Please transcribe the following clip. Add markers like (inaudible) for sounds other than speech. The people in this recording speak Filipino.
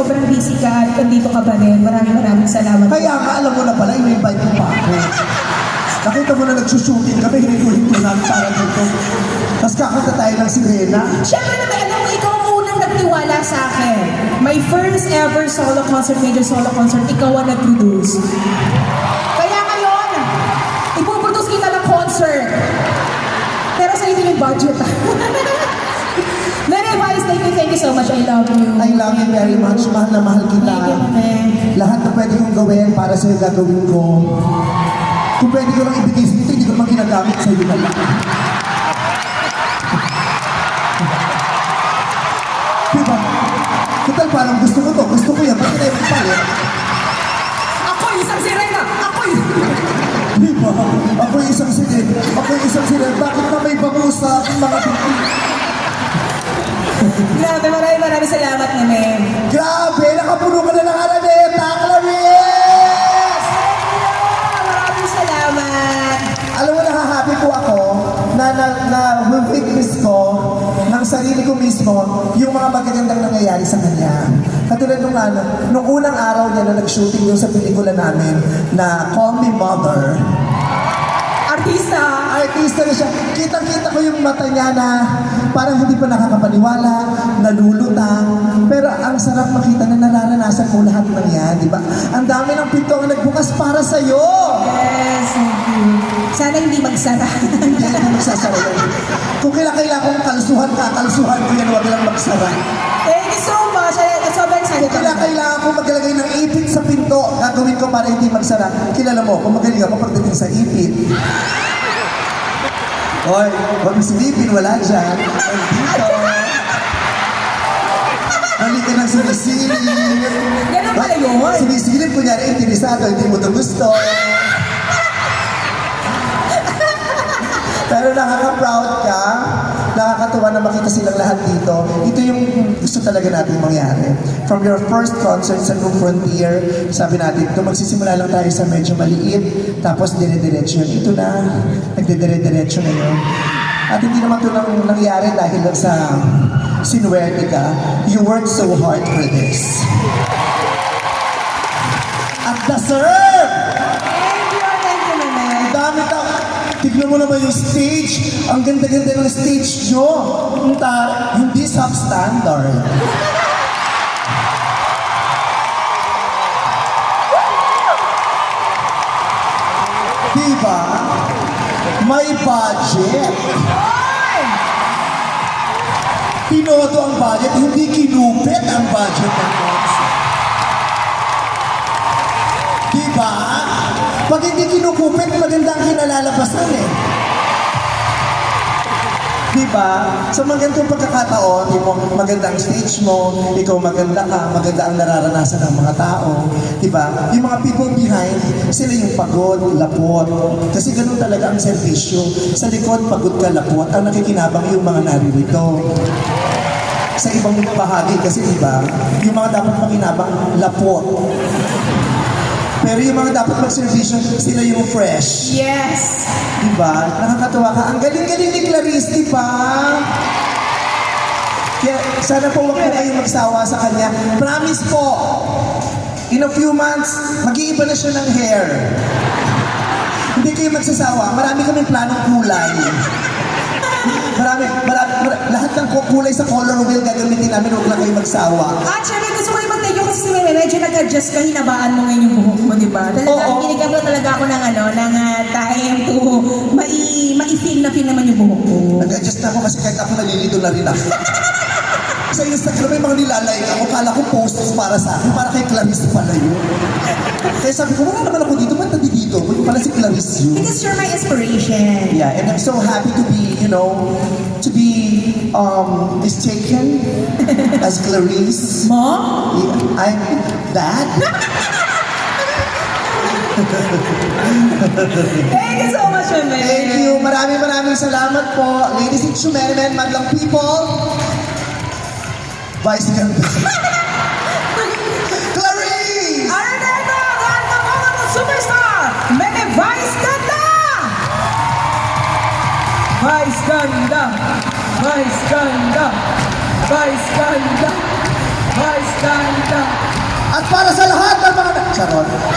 sobrang busy ka at nandito ka pa rin. Maraming maraming salamat. Kaya nga, alam mo na pala, in-invite mo pa ako. Nakita mo na nagsushooting kami, hininto-hinto namin para dito. Tapos kakanta tayo ng sirena. Siyempre naman, alam mo, ikaw ang unang nagtiwala sa akin. My first ever solo concert, major solo concert, ikaw ang nag-produce. Kaya ngayon, ipuproduce kita ng concert. Pero sa hindi yung budget. (laughs) Mary Vice, thank you, thank you so much. I love you. I love you very much. Mahal na mahal kita. Lahat na pwede kong gawin para sa'yo gagawin ko. Kung pwede ko lang ibigay sa'yo, ito, hindi ko naman ginagamit sa'yo na lang. Diba? Total, parang gusto ko to. Gusto ko yan. Bakit tayo magpalit? Ako, isang sirena! Ako, Diba? Ako yung isang sirin. Ako yung isang sirin. Bakit na may bangus sa aking mga binti? Grabe, maraming maraming salamat, Meme. Grabe! Nakapuno ka na ng araneta, Clarice! Maraming salamat. Alam mo, nakahappy po ako na, na, na witness ko ng sarili ko mismo yung mga magagandang nangyayari sa kanya. Katulad nung, ano, nung unang araw niya na nag-shooting doon sa pelikula namin na Call Me Mother. Artista. Artista na siya. Kitang-kita ko yung mata niya na parang hindi pa nakakapaniwala, nalulutang. Pero ang sarap makita na nararanasan mo lahat ng yan, di ba? Ang dami ng pinto ang nagbukas para sa'yo. Yes, thank you. Sana hindi magsara. Hindi, hindi magsasara. Kung kailangan kailangan kong kalsuhan ka, kalsuhan ko yan, huwag lang magsara. thank you so much. Sobrang excited Kung kailangan kailangan kong maglagay ng ipit sa pinto, gagawin ko para hindi magsara. Kilala mo, kung magaling ako pagdating sa ipit. Hoy, huwag mo silipin, wala dyan. Nandito. Halika ng sumisilip. Ganun pala yun. Sumisilip, kunyari, interesado, hindi mo ito gusto. Pero nakaka-proud ka, nakakatuwa na makita silang lahat dito. Ito yung gusto talaga natin mangyari. From your first concert sa New Frontier, sabi natin, ito magsisimula lang tayo sa medyo maliit, tapos dire-diretso yun. Ito na, nagdidire-diretso na yun. At hindi naman ito nang nangyari dahil lang sa sinuwerte ka. You worked so hard for this. At deserve! Thank you, thank you, Meme. Ang dami tao. Tignan mo naman yung stage. Ang ganda-ganda ng stage nyo. Ta- hindi substandard. Diba? May budget. Pinoto ang budget, hindi kinupit ang budget ng concert. Diba? Pag hindi kinukupit, maganda ang kinalalabasan eh. Diba? Sa mga ganitong pagkakataon, maganda ang stage mo, ikaw maganda ka, maganda ang nararanasan ng mga tao. Diba? Yung mga people behind, sila yung pagod, lapot. Kasi ganun talaga ang servisyo. Sa likod, pagod ka, lapot. Ang nakikinabang yung mga naririto sa ibang bahagi kasi iba, yung mga dapat makinabang lapot. Pero yung mga dapat mag-servisyo, sila yung fresh. Yes. Diba? Nakakatawa ka. Ang galing-galing ni Clarice, diba? Kaya sana po huwag po kayong magsawa sa kanya. Promise po, in a few months, mag-iiba na siya ng hair. Hindi kayo magsasawa. Marami kaming planong kulay. Marami, marami, marami, lahat ng kulay sa color wheel gagamitin namin, huwag lang kayo magsawa. Syempre, gusto nag-adjust ka, hinabaan mo ngayon yung buhok mo, di ba? Talaga, Oo. binigyan talaga ako ng ano, ng ah, time to mai, mai-feel na feel naman yung buhok ko. Nag-adjust na ako kasi kahit ako nalilito na rin ako. (laughs) sa Instagram may mga nilalike ako, kala ko posts para sa akin, para kay Clarice pala yun. Kaya sabi ko, wala naman ako dito, ba't nandito dito? Yung pala si Clarice yun. Because you're my inspiration. Yeah, and I'm so happy to be, you know, to be um, mistaken as Clarice. Mo? Yeah, I'm that. Thank you so much, Meme. Thank you. Maraming maraming salamat po. Ladies and gentlemen, madlang people. Vice ganda. (laughs) Clarice! Araneta, ang ng superstar, Meme Vice Ganda! Vice Ganda! Vice Ganda! Vice Ganda! Vice Ganda! At para sa lahat ng mga... Charot.